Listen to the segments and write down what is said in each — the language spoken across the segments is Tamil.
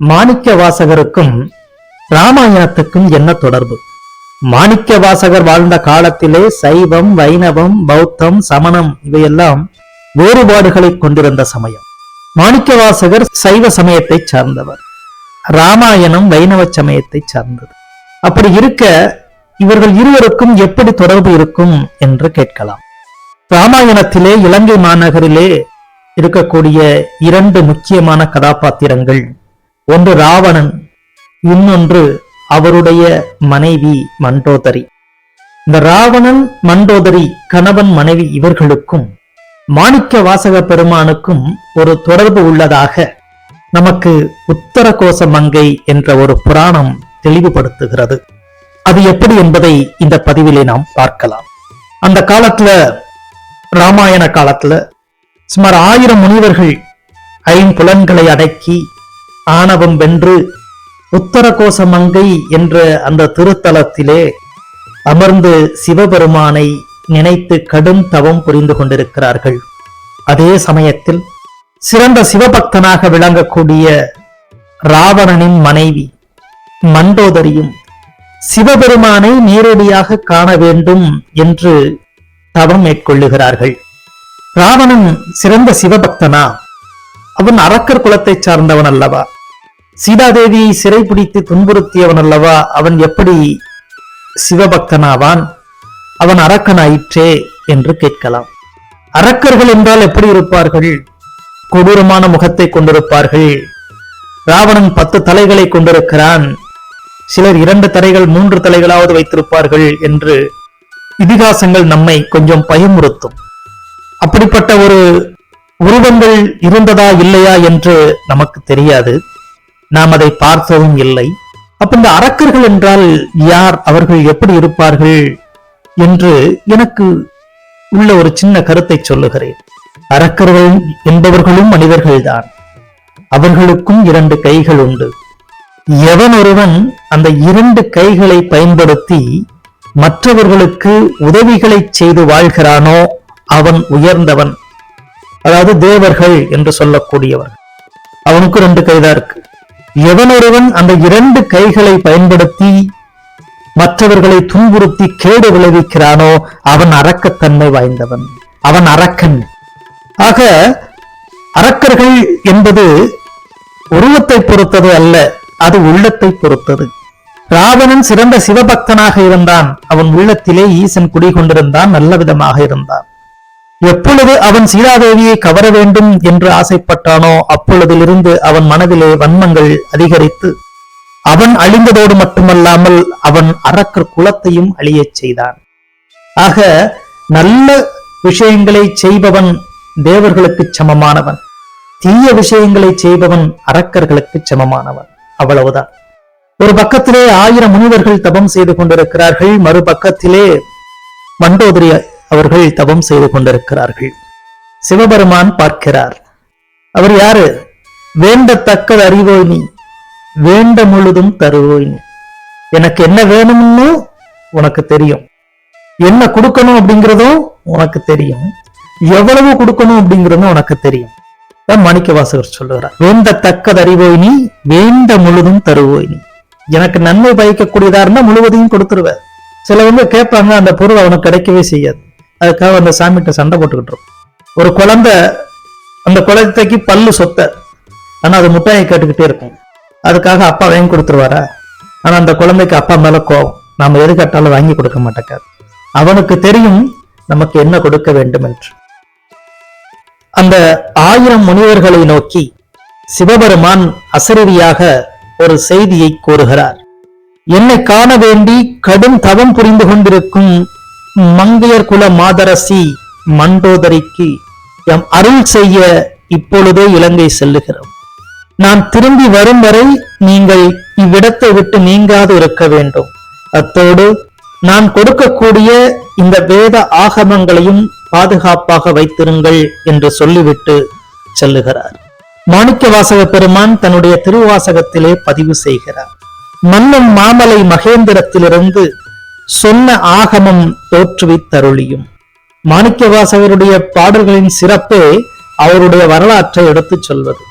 மாணிக்க வாசகருக்கும் ராமாயணத்துக்கும் என்ன தொடர்பு? மாணிக்க வாசகர் வாழ்ந்த காலத்திலே சைவம் வைணவம் பௌத்தம் சமணம் இவையெல்லாம் வேறுபாடுகளை கொண்டிருந்த சமயம். மாணிக்க வாசகர் சைவ சமயத்தை சார்ந்தவர். ராமாயணம் வைணவ சமயத்தை சார்ந்தது. அப்படி இருக்க இவர்கள் இருவருக்கும் எப்படி தொடர்பு இருக்கும் என்று கேட்கலாம். ராமாயணத்திலே இலங்கை மாநகரிலே இருக்கக்கூடிய இரண்டு முக்கியமான கதாபாத்திரங்கள் ஒன்று ராவணன் இன்னொன்று அவருடைய மனைவி மண்டோதரி. இந்த ராவணன் மண்டோதரி கணவன் மனைவி இவர்களுக்கும் மாணிக்க வாசக பெருமானுக்கும் ஒரு தொடர்பு உள்ளதாக நமக்கு உத்தர கோச மங்கை என்ற ஒரு புராணம் தெளிவுபடுத்துகிறது. அது எப்படி என்பதை இந்த பதிவிலே நாம் பார்க்கலாம். அந்த காலத்துல ராமாயண காலத்துல சுமார் ஆயிரம் முனிவர்கள் ஐம்புலன்களை அடக்கி ஆணவம் வென்று உத்தரகோச மங்கை என்ற அந்த திருத்தலத்திலே அமர்ந்து சிவபெருமானை நினைத்து கடும் தவம் புரிந்து கொண்டிருக்கிறார்கள். அதே சமயத்தில் சிறந்த சிவபக்தனாக விளங்கக்கூடிய ராவணனின் மனைவி மண்டோதரியும் சிவபெருமானை நேரடியாக காண வேண்டும் என்று தவம் மேற்கொள்ளுகிறார்கள். ராவணன் சிறந்த சிவபக்தனா? அவன் அரக்கர் குலத்தைச் சார்ந்தவன் அல்லவா? சீதாதேவியை சிறைபிடித்து துன்புறுத்தியவன் அல்லவா அவன் எப்படி சிவபக்தனாவான்? அவன் அரக்கனாயிற்றே என்று கேட்கலாம். அரக்கர்கள் என்றால் எப்படி இருப்பார்கள்? கொடூரமான முகத்தை கொண்டிருப்பார்கள். ராவணன் பத்து தலைகளை கொண்டிருக்கிறான். சிலர் இரண்டு தலைகள் மூன்று தலைகளாவது வைத்திருப்பார்கள் என்று இதிகாசங்கள் நம்மை கொஞ்சம் பயமுறுத்தும். அப்படிப்பட்ட ஒரு உருவங்கள் இருந்ததா இல்லையா என்று நமக்கு தெரியாது. நாம் அதை பார்த்ததும் இல்லை. அப்ப இந்த அரக்கர்கள் என்றால் யார்? அவர்கள் எப்படி இருப்பார்கள்? என்று எனக்கு உள்ள ஒரு சின்ன கருத்தை சொல்லுகிறேன். அரக்கர்கள் என்பவர்களும் மனிதர்கள்தான். அவர்களுக்கும் இரண்டு கைகள் உண்டு. எவன் ஒருவன் அந்த இரண்டு கைகளை பயன்படுத்தி மற்றவர்களுக்கு உதவிகளை செய்து வாழ்கிறானோ அவன் உயர்ந்தவன். அதாவது தேவர்கள் என்று சொல்லக்கூடியவன். அவனுக்கு ரெண்டு கைதான் இருக்கு. எவனொருவன் அந்த இரண்டு கைகளை பயன்படுத்தி மற்றவர்களை துன்புறுத்தி கேடு விளைவிக்கிறானோ அவன் அரக்கத்தன்மை வாய்ந்தவன். அவன் அரக்கன். ஆக அரக்கர்கள் என்பது உருவத்தை பொறுத்தது அல்ல அது உள்ளத்தை பொறுத்தது. ராவணன் சிறந்த சிவபக்தனாக இருந்தான். அவன் உள்ளத்திலே ஈசன் குடிகொண்டிருந்தான் நல்ல விதமாக இருந்தான். எப்பொழுது அவன் சீதாதேவியை கவர வேண்டும் என்று ஆசைப்பட்டானோ அப்பொழுதிலிருந்து அவன் மனதிலே வன்மங்கள் அதிகரித்து அவன் அழிந்ததோடு மட்டுமல்லாமல் அவன் அரக்கர் குலத்தையும் அழியச் செய்தான். ஆக நல்ல விஷயங்களை செய்பவன் தேவர்களுக்கு சமமானவன். தீய விஷயங்களை செய்பவன் அரக்கர்களுக்கு சமமானவன். அவ்வளவுதான். ஒரு பக்கத்திலே ஆயிரம் முனிவர்கள் தபம் செய்து கொண்டிருக்கிறார்கள் மறுபக்கத்திலே மண்டோதரி அவர்கள் தவம் செய்து கொண்டிருக்கிறார்கள். சிவபெருமான் பார்க்கிறார். அவர் யாரு? வேண்டத்தக்கது அறிவோய் நீ. வேண்ட முழுதும் தருவோய் நீ. எனக்கு என்ன வேணும்னு உனக்கு தெரியும். என்ன கொடுக்கணும் அப்படிங்கிறதும் உனக்கு தெரியும். எவ்வளவு கொடுக்கணும் அப்படிங்கிறதும் உனக்கு தெரியும். தான் மாணிக்க வாசகர் சொல்லுகிறார். வேண்டத்தக்கது அறிவோய் நீ வேண்ட முழுதும் தருவோய் நீ. எனக்கு நன்மை பயக்கக்கூடியதா இருந்தா முழுவதையும் கொடுத்துருவ சிலவங்க கேட்பாங்க அந்த பொருள் அவனுக்கு கிடைக்கவே செய்யாது. அதுக்காக அந்த சாமிகிட்ட சண்டை போட்டுக்கிட்டு ஒரு குழந்தை அந்த குழந்தைக்கு பல்லு சொத்த. ஆனால் அது முட்டாயை கேட்டுக்கிட்டே இருக்கும். அதுக்காக அப்பா வாங்கி கொடுத்துருவாரா? ஆனால் அந்த குழந்தைக்கு அப்பா மேலே கோவம். நாம் எது கேட்டாலும் வாங்கி கொடுக்க மாட்டேக்காது அவனுக்கு தெரியும் நமக்கு என்ன கொடுக்க வேண்டும் என்று அந்த ஆயிரம் முனிவர்களை நோக்கி சிவபெருமான் அசரவியாக ஒரு செய்தியை கூறுகிறார். என்னை காண வேண்டி கடும் தவம் புரிந்து கொண்டிருக்கும் மங்கையர் குல மாதரசி மண்டோதரிக்கு எம் அருள் செய்ய இப்பொழுதே இலங்கை செல்லுகிறோம். நான் திரும்பி வரும் வரை நீங்கள் இவ்விடத்தை விட்டு நீங்காது இருக்க வேண்டும். அத்தோடு நான் கொடுக்கக்கூடிய இந்த வேத ஆகமங்களையும் பாதுகாப்பாக வைத்திருங்கள் என்று சொல்லிவிட்டு செல்லுகிறார். மாணிக்க வாசக பெருமான் தன்னுடைய திருவாசகத்திலே பதிவு செய்கிறார். மன்னன் மாமலை மகேந்திரத்திலிருந்து சொன்ன ஆகமம் தோற்றுவித்தருளியும். மாணிக்கவாசகருடைய பாடல்களின் சிறப்பே அவருடைய வரலாற்றை எடுத்துச் சொல்வது.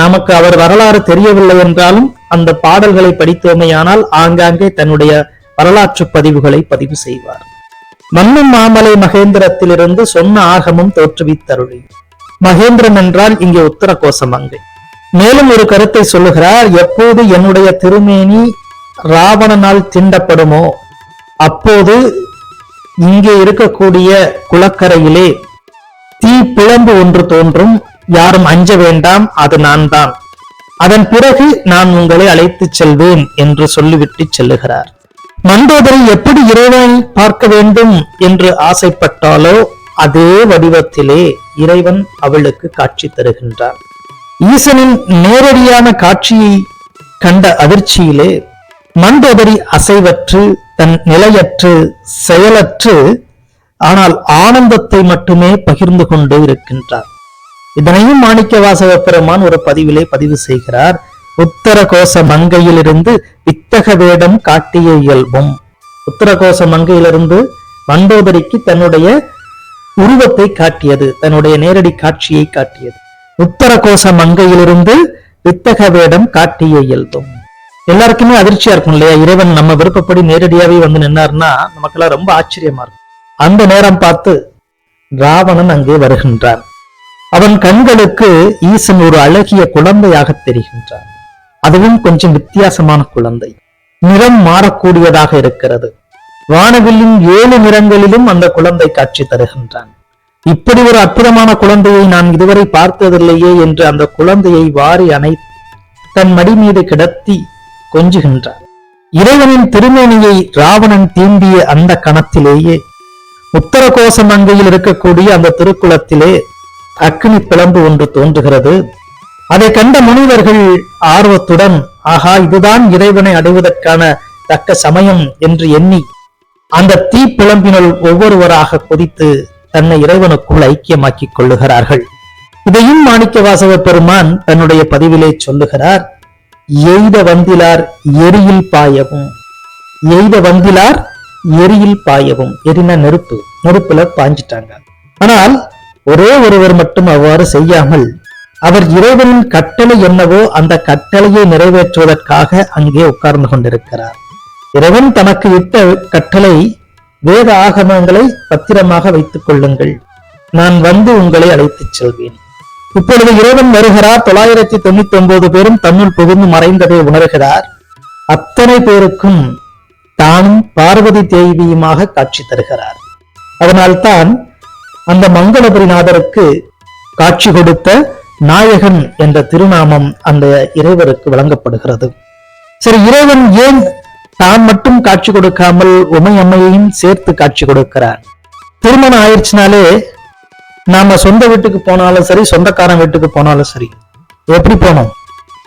நமக்கு அவர் வரலாறு தெரியவில்லை என்றாலும் அந்த பாடல்களை படித்தோமையானால் ஆங்காங்கே தன்னுடைய வரலாற்று பதிவுகளை பதிவு செய்வார். மன்னும் மாமலை மகேந்திரத்திலிருந்து சொன்ன ஆகமும் தோற்றுவித்தருளி மகேந்திரன் என்றால் இங்கே உத்தர கோசமங்கை மேலும் ஒரு கருத்தை சொல்லுகிறார் எப்போது என்னுடைய திருமேனி ராவணனால் திண்டப்படுமோ அப்போது இங்கே இருக்கக்கூடிய குளக்கரையிலே தீ பிளம்பு ஒன்று தோன்றும். யாரும் அஞ்ச வேண்டாம் அது நான் தான் அதன் பிறகு நான் உங்களை அழைத்துச் செல்வேன் என்று சொல்லிவிட்டு செல்லுகிறார். மண்டோதரி எப்படி இறைவனை பார்க்க வேண்டும் என்று ஆசைப்பட்டாலோ அதே வடிவத்திலே இறைவன் அவளுக்கு காட்சி தருகின்றார் ஈசனின் நேரடியான காட்சியை கண்ட அதிர்ச்சியிலே மண்டோதரி அசைவற்று தன் நிலையற்று செயலற்று ஆனால் ஆனந்தத்தை மட்டுமே பகிர்ந்து கொண்டு இருக்கின்றார். இதனையும் மாணிக்க வாசக பெருமான் ஒரு பதிவிலே பதிவு செய்கிறார். உத்தரகோச மங்கையிலிருந்து வித்தக வேடம் காட்டிய இயல்பும். உத்தரகோச மங்கையிலிருந்து மண்டோதரிக்கு தன்னுடைய உருவத்தை காட்டியது தன்னுடைய நேரடி காட்சியை காட்டியது. உத்தரகோச மங்கையிலிருந்து வித்தக வேடம் காட்டிய இயல்பும். எல்லாருக்குமே அதிர்ச்சியா இருக்கும் இல்லையா? இறைவன் நம்ம விருப்பப்படி நேரடியாவே வந்து நின்னார்னா நமக்கெல்லாம் ரொம்ப ஆச்சரியமா இருக்கும். அந்த நேரம் பார்த்து ராவணன் அங்கே வருகின்றான். அவன் கண்களுக்கு ஈசன் ஒரு அழகிய குழந்தையாக தெரிகின்றான். அதுவும் கொஞ்சம் வித்தியாசமான குழந்தை. நிறம் மாறக்கூடியதாக இருக்கிறது. வானவில்லின் ஏழு நிறங்களிலும் அந்த குழந்தை காட்சி தருகின்றான். இப்படி ஒரு அற்புதமான குழந்தையை நான் இதுவரை பார்த்ததில்லையே என்று அந்த குழந்தையை வாரி அணை தன் மடி மீது கிடத்தி கொஞ்சுகின்றார். இறைவனின் திருமேனியை ராவணன் தீண்டிய அந்த கணத்திலேயே உத்தரகோச மங்கையில் இருக்கக்கூடிய அந்த திருக்குளத்திலே அக்னி பிளம்பு ஒன்று தோன்றுகிறது. அதை கண்ட முனிவர்கள் ஆர்வத்துடன் ஆகா இதுதான் இறைவனை அடைவதற்கான தக்க சமயம் என்று எண்ணி அந்த தீ பிளம்பினுள் ஒவ்வொருவராக கொதித்து தன்னை இறைவனுக்குள் ஐக்கியமாக்கிக் கொள்ளுகிறார்கள். இதையும் மாணிக்க வாசவ பெருமான் தன்னுடைய பதிவிலே சொல்லுகிறார். எய்த வந்திலார் எரியில் பாயவும். எய்த வந்திலார் எரியில் பாயவும். எரினா நெருப்பு. நெருப்புல பாஞ்சிட்டாங்க. ஆனால் ஒரே ஒருவர் மட்டும் அவ்வாறு செய்யாமல் அவர் இறைவனின் கட்டளை என்னவோ அந்த கட்டளையை நிறைவேற்றுவதற்காக அங்கே உட்கார்ந்து கொண்டிருக்கிறார். இறைவன் தனக்கு இட்ட கட்டளை வேத ஆகமங்களை பத்திரமாக வைத்துக் கொள்ளுங்கள். நான் வந்து உங்களை அழைத்துச் செல்வேன். இப்பொழுது இறைவன் வருகிறார். தொள்ளாயிரத்தி தொண்ணூத்தி ஒன்பது பேரும் தன்னுள் புகுந்து மறைந்ததை உணர்கிறார். அத்தனை பேருக்கும் தானும் பார்வதி தேவியுமாக காட்சி தருகிறார். அதனால்தான் அந்த மங்களபுரிநாதருக்கு காட்சி கொடுத்த நாயகன் என்ற திருநாமம் அந்த இறைவருக்கு வழங்கப்படுகிறது. சரி இறைவன் ஏன் தான் மட்டும் காட்சி கொடுக்காமல் உமை அம்மையையும் சேர்த்து காட்சி கொடுக்கிறார் திருமணம் ஆயிடுச்சுனாலே நாம சொந்த வீட்டுக்கு போனாலும் சரி சொந்தக்காரன் வீட்டுக்கு போனாலும் சரி எப்படி போனோம்?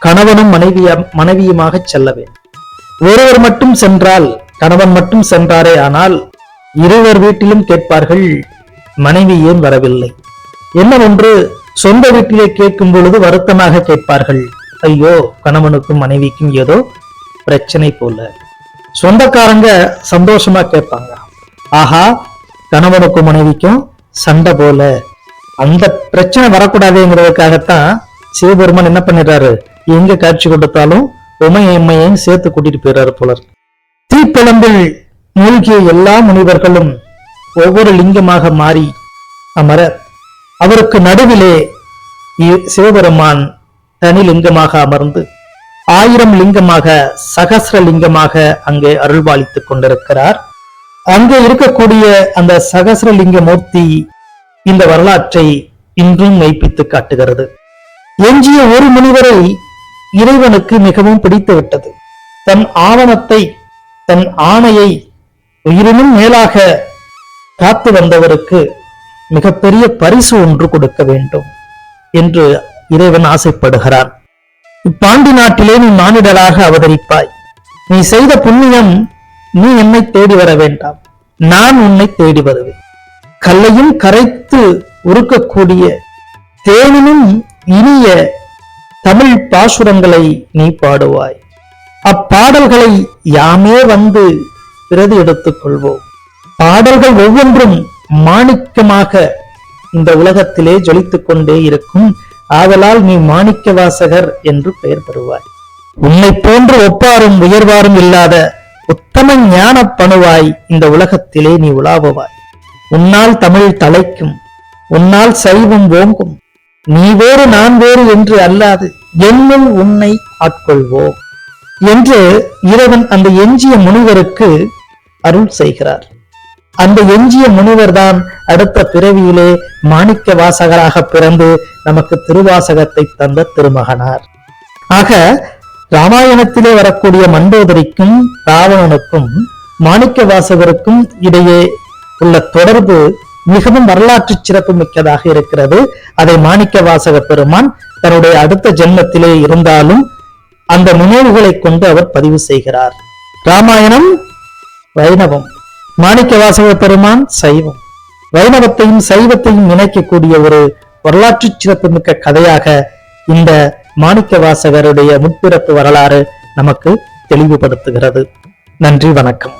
கணவனும் மனைவிய மனைவியுமாக செல்ல வேண்டும். ஒருவர் மட்டும் சென்றால் கணவன் மட்டும் சென்றாரே ஆனால் இருவர் வீட்டிலும் கேட்பார்கள் மனைவி ஏன் வரவில்லை? என்னவென்று சொந்த வீட்டிலே கேட்கும் பொழுது வருத்தமாக கேட்பார்கள் ஐயோ கணவனுக்கும் மனைவிக்கும் ஏதோ பிரச்சனை போல. சொந்தக்காரங்க சந்தோஷமா கேட்பாங்க ஆஹா கணவனுக்கும் மனைவிக்கும் சண்டை போல. அந்த பிரச்சனை வரக்கூடாதுங்கிறதுக்காகத்தான் சிவபெருமான் என்ன பண்ணிடுறாரு? எங்க காட்சி கொடுத்தாலும் உமை சேர்த்து கூட்டிட்டு போயிடுறாரு போலர். தீப்பிழம்பில் மூழ்கிய எல்லா முனிவர்களும் ஒவ்வொரு லிங்கமாக மாறி அமர அவருக்கு நடுவிலே சிவபெருமான் தனி லிங்கமாக அமர்ந்து ஆயிரம் லிங்கமாக சகசிர லிங்கமாக அங்கே அருள்பாலித்துக் கொண்டிருக்கிறார். அங்கே இருக்கக்கூடிய அந்த சகஸ்ரலிங்க மூர்த்தி இந்த வரலாற்றை இன்றும் மெய்ப்பித்து காட்டுகிறது. எஞ்சிய ஒரு முனிவரை இறைவனுக்கு மிகவும் பிடித்து விட்டது தன் ஆவணத்தை தன் ஆணையை உயிரினும் மேலாக காத்து வந்தவருக்கு மிகப்பெரிய பரிசு ஒன்று கொடுக்க வேண்டும் என்று இறைவன் ஆசைப்படுகிறான். இப்பாண்டி நாட்டிலே நீ மானிடராக அவதரிப்பாய். நீ செய்த புண்ணியம் நீ என்னை தேடி வர வேண்டாம். நான் உன்னை தேடி வருவேன். கல்லையும் கரைத்து உருக்கக்கூடிய தேனினும் இனிய தமிழ் பாசுரங்களை நீ பாடுவாய். அப்பாடல்களை யாமே வந்து பிரதி எடுத்துக் கொள்வோம் பாடல்கள் ஒவ்வொன்றும் மாணிக்கமாக இந்த உலகத்திலே ஜொலித்துக் கொண்டே இருக்கும். ஆதலால் நீ மாணிக்க வாசகர் என்று பெயர் பெறுவாய். உன்னை போன்று ஒப்பாரும் உயர்வாரும் இல்லாத பரம ஞான பணுவாய் இந்த உலகத்திலே நீ உலாவுவாய். உன்னால் தமிழ் தலைக்கும் உன்னால் சைவம் ஓங்கும். நீ வேறு நான் வேறு என்று அல்லாது என்னும் உன்னை ஆட்கொள்வோம் என்று இறைவன் அந்த எஞ்சிய முனிவருக்கு அருள் செய்கிறார். அந்த எஞ்சிய முனிவர்தான் அடுத்த பிறவியிலே மாணிக்க வாசகராக பிறந்து நமக்கு திருவாசகத்தை தந்த திருமகனார். ஆக ராமாயணத்திலே வரக்கூடிய மண்டோதரிக்கும் ராவணனுக்கும் மாணிக்க வாசகருக்கும் இடையே உள்ள தொடர்பு மிகவும் வரலாற்று சிறப்பு மிக்கதாக இருக்கிறது. அதை மாணிக்க வாசக பெருமான் தன்னுடைய அடுத்த ஜென்மத்திலே இருந்தாலும் அந்த நினைவுகளை கொண்டு அவர் பதிவு செய்கிறார். ராமாயணம் வைணவம் மாணிக்க வாசக பெருமான் சைவம். வைணவத்தையும் சைவத்தையும் இணைக்கக்கூடிய ஒரு வரலாற்று சிறப்புமிக்க கதையாக இந்த மாணிக்க வாசகருடைய முற்பிறப்பு வரலாறு நமக்கு தெளிவுபடுத்துகிறது. நன்றி வணக்கம்.